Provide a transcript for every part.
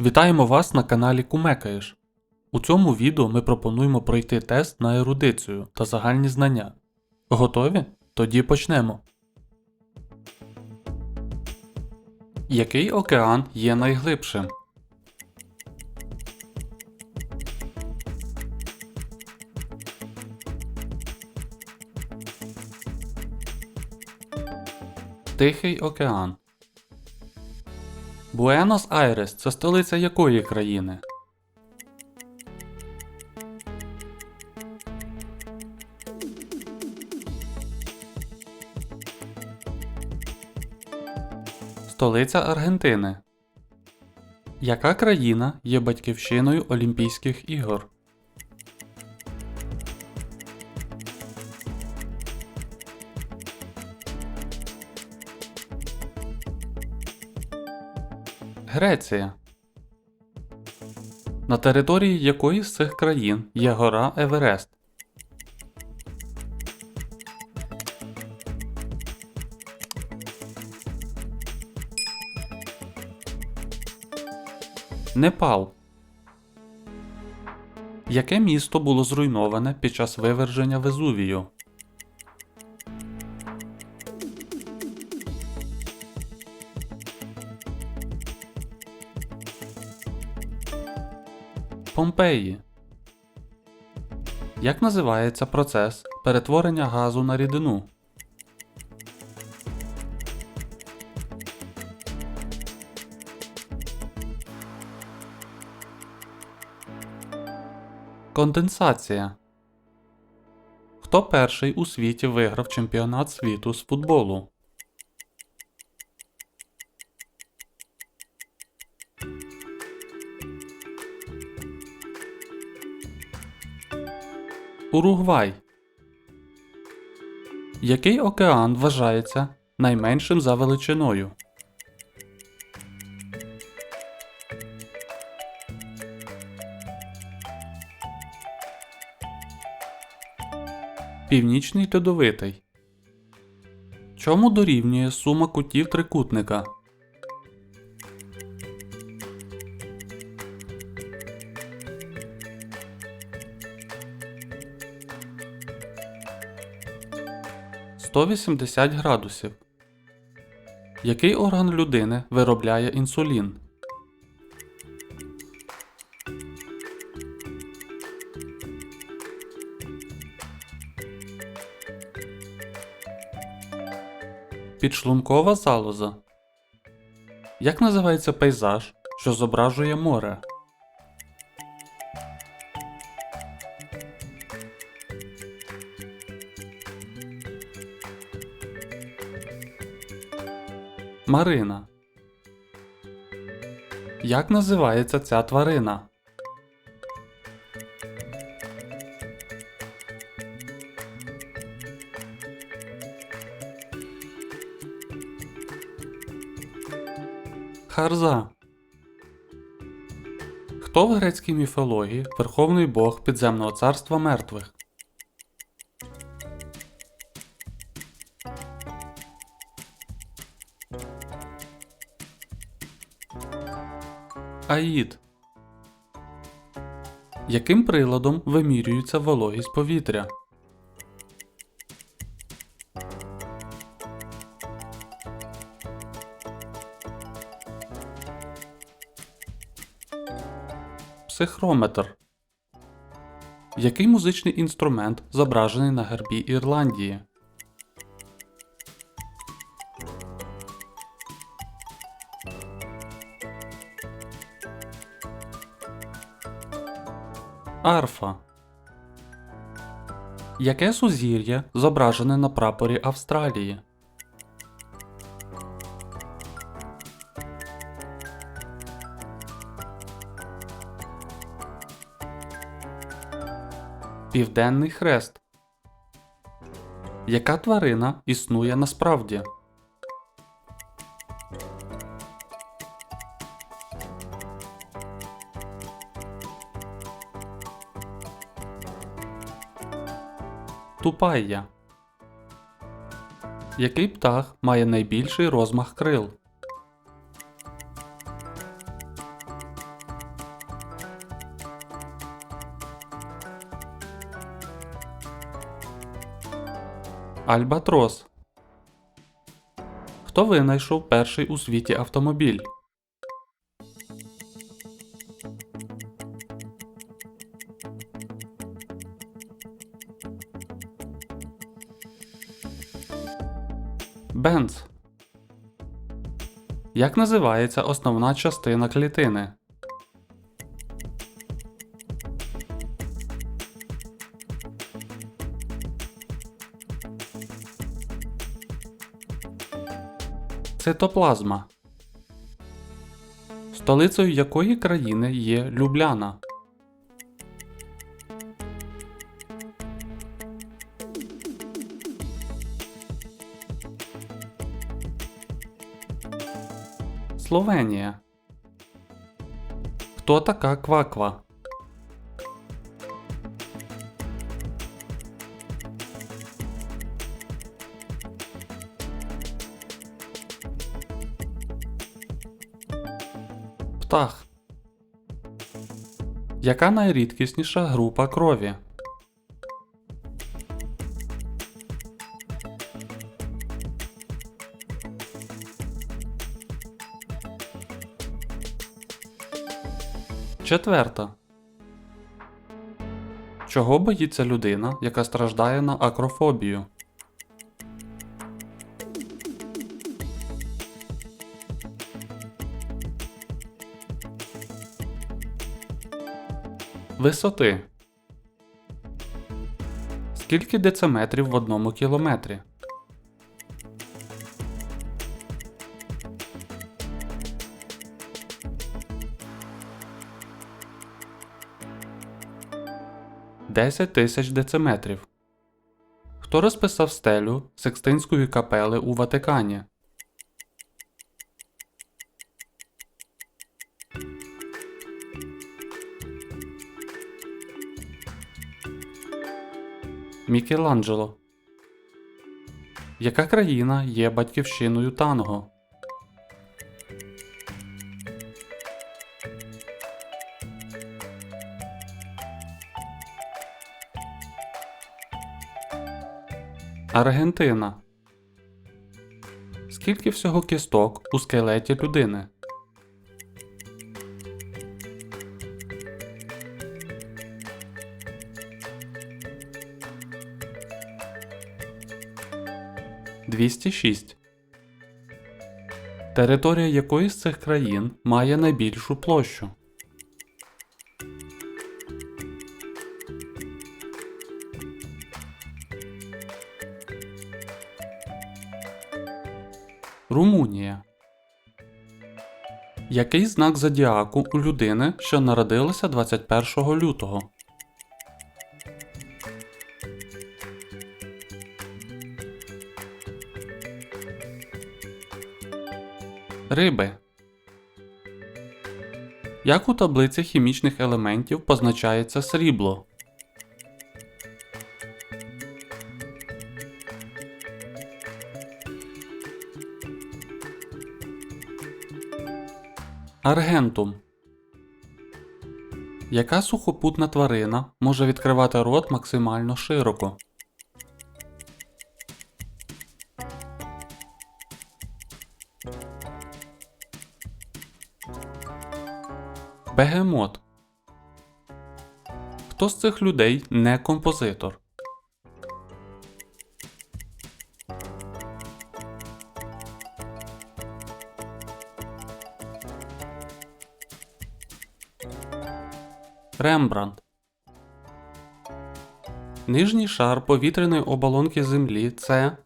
Вітаємо вас на каналі Кумекаєш. У цьому відео ми пропонуємо пройти тест на ерудицію та загальні знання. Готові? Тоді почнемо. Який океан є найглибшим? Тихий океан. Буенос-Айрес це столиця якої країни? Столиця Аргентини. Яка країна є батьківщиною Олімпійських ігор? Греція. На території якої з цих країн є гора Еверест? Непал. Яке місто було зруйноване під час виверження Везувію? Помпеї. Як називається процес перетворення газу на рідину? Конденсація. Хто перший у світі виграв чемпіонат світу з футболу? Уругвай. Який океан вважається найменшим за величиною? Північний льодовитий. Чому дорівнює сума кутів трикутника? Сто вісімдесят градусів. Який орган людини виробляє інсулін? Підшлункова залоза. Як називається пейзаж, що зображує море? Марина. Як називається ця тварина? Харза. Хто в грецькій міфології верховний бог підземного царства мертвих? Аїд. Яким приладом вимірюється вологість повітря? Психрометр. Який музичний інструмент зображений на гербі Ірландії? Арфа. Яке сузір'я зображене на прапорі Австралії? Південний хрест. Яка тварина існує насправді? Тупая. Який птах має найбільший розмах крил? Альбатрос. Хто винайшов перший у світі автомобіль? Бенц. Як називається основна частина клітини? Цитоплазма. Столицею якої країни є Любляна? Словенія. Хто така кваква? Птах. Яка найрідкісніша група крові? Четверта. Чого боїться людина, яка страждає на акрофобію? Висоти. Скільки дециметрів в одному кілометрі? Десять тисяч дециметрів. Хто розписав стелю Секстинської капели у Ватикані? Мікеланджело. Яка країна є батьківщиною танго? Аргентина. Скільки всього кісток у скелеті людини? Двісті шість. Територія якої з цих країн має найбільшу площу? Румунія. Який знак зодіаку у людини, що народилася 21 лютого? Риби. Як у таблиці хімічних елементів позначається срібло? Аргентум. Яка сухопутна тварина може відкривати рот максимально широко? Бегемот. Хто з цих людей не композитор? Рембрандт. Нижній шар повітряної оболонки Землі це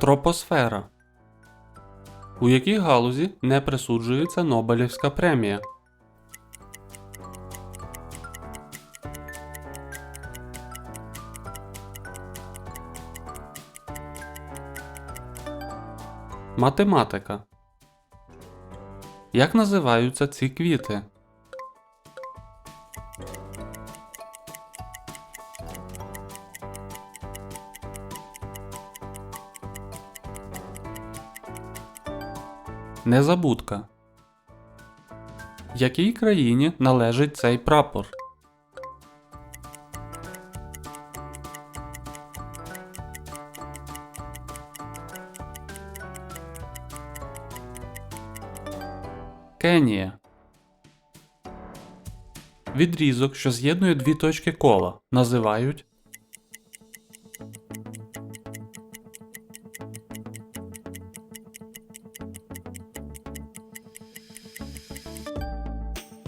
Тропосфера. У якій галузі не присуджується Нобелівська премія? Математика. Як називаються ці квіти? Незабудка. Якій країні належить цей прапор? Кенія. Відрізок, що з'єднує дві точки кола, називають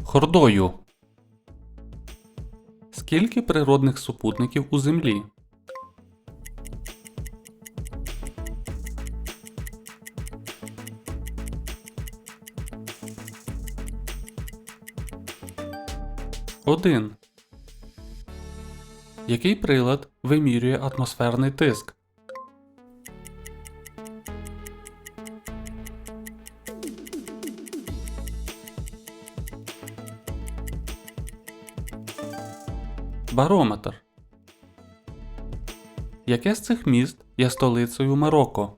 хордою. Скільки природних супутників у Землі? Один. Який прилад вимірює атмосферний тиск? Барометр. Яке з цих міст є столицею Марокко?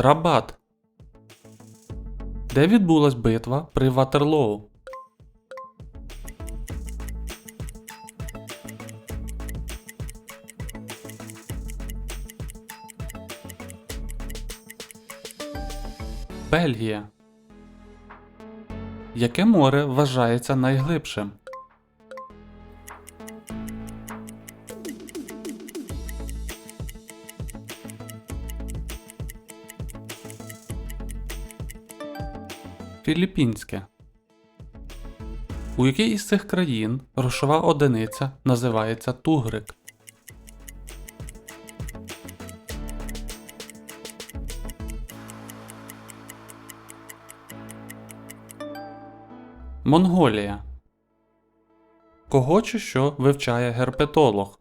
Рабат. Де відбулась битва при Ватерлоу? Бельгія. Яке море вважається найглибшим? Філіппінське. У якій із цих країн грошова одиниця називається тугрик? Монголія. Кого чи що вивчає герпетолог?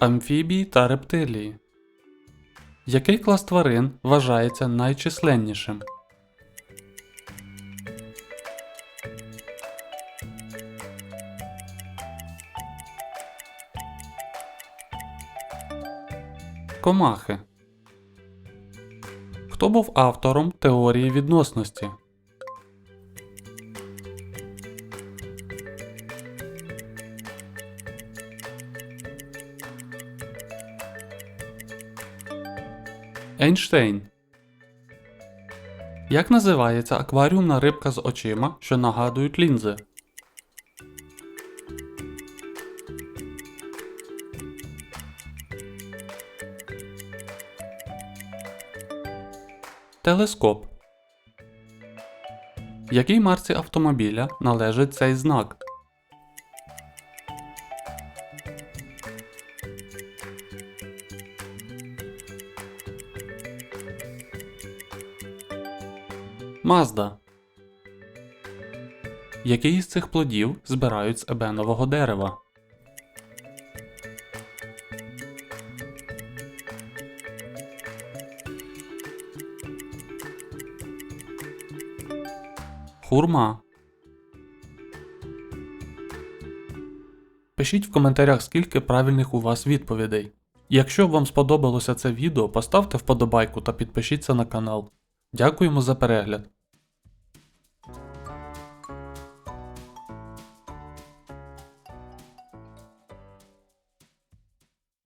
Амфібії та рептилії. Який клас тварин вважається найчисленнішим? Комахи. Хто був автором теорії відносності? Ейнштейн. Як називається акваріумна рибка з очима, що нагадують лінзи? Телескоп. Якій марці автомобіля належить цей знак? Мазда. Який із цих плодів збирають з ебенового дерева? Хурма. Пишіть в коментарях, скільки правильних у вас відповідей. Якщо вам сподобалося це відео, поставте вподобайку та підпишіться на канал. Дякуємо за перегляд.